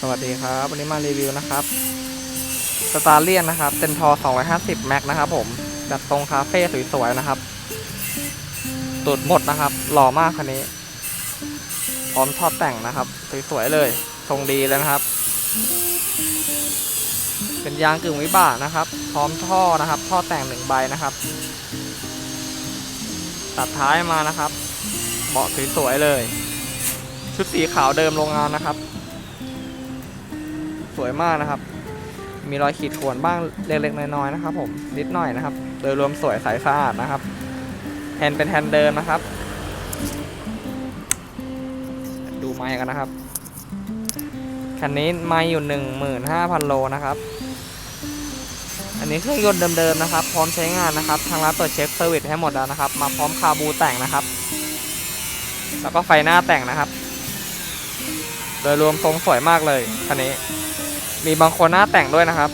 สวัสดีครับ วันนี้มารีวิวนะครับสตาร์เลียนนะครับเซนทอร์250 แม็กนะครับผมจัดตรงคาเฟ่สวยๆนะครับ ตูดหมดนะครับ หล่อมากคันนี้ พร้อมทอดแต่งนะครับ สวยๆเลย ทรงดีเลยนะครับ เป็นยางกึ่งวิบากนะครับ พร้อมท่อนะครับ ท่อแต่งหนึ่งใบนะครับ ตัดท้ายมานะครับ เบาะสวยๆเลย ชุดสีขาวเดิมโรงงานนะครับ สวยมากนะครับ มีรอยขีดข่วนบ้างเล็กๆน้อยๆนะครับ ผมนิดหน่อยนะครับ โดยรวมสวยใสสะอาดนะครับแฮนด์เป็นแฮนด์เดิมนะครับ ดูไม้กันนะครับคันนี้ไม้อยู่ 15,000 โลนะครับ อันนี้เครื่องยนต์เดิมๆนะครับ พร้อมใช้งานนะครับ ทางร้านตรวจเช็คเซอร์วิสให้หมดแล้วนะครับ มาพร้อมคาบูแต่งนะครับ แล้วก็ไฟหน้าแต่งนะครับ โดยรวมทรงสวยมากเลยคันนี้ มีบางคนหน้าแต่งด้วยนะครับ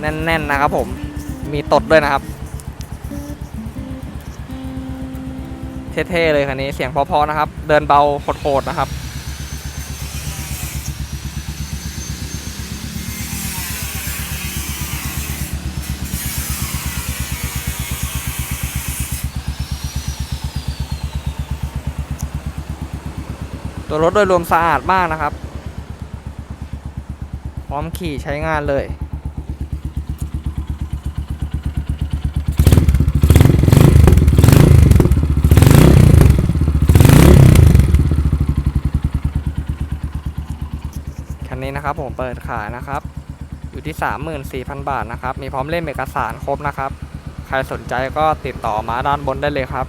แน่นๆนะครับผม มีตดด้วยนะครับ เท่ๆเลยคันนี้เสียงเพอๆนะครับ เดินเบาโหดๆนะครับ ตัวรถโดยรวมสะอาดมากนะครับ พร้อมขี่ใช้งานเลย คันนี้นะครับผมเปิดขายนะครับ อยู่ที่ 34,000 บาทนะครับ มีพร้อมเล่มเอกสารครบนะครับ ใครสนใจก็ติดต่อมาด้านบนได้เลยครับ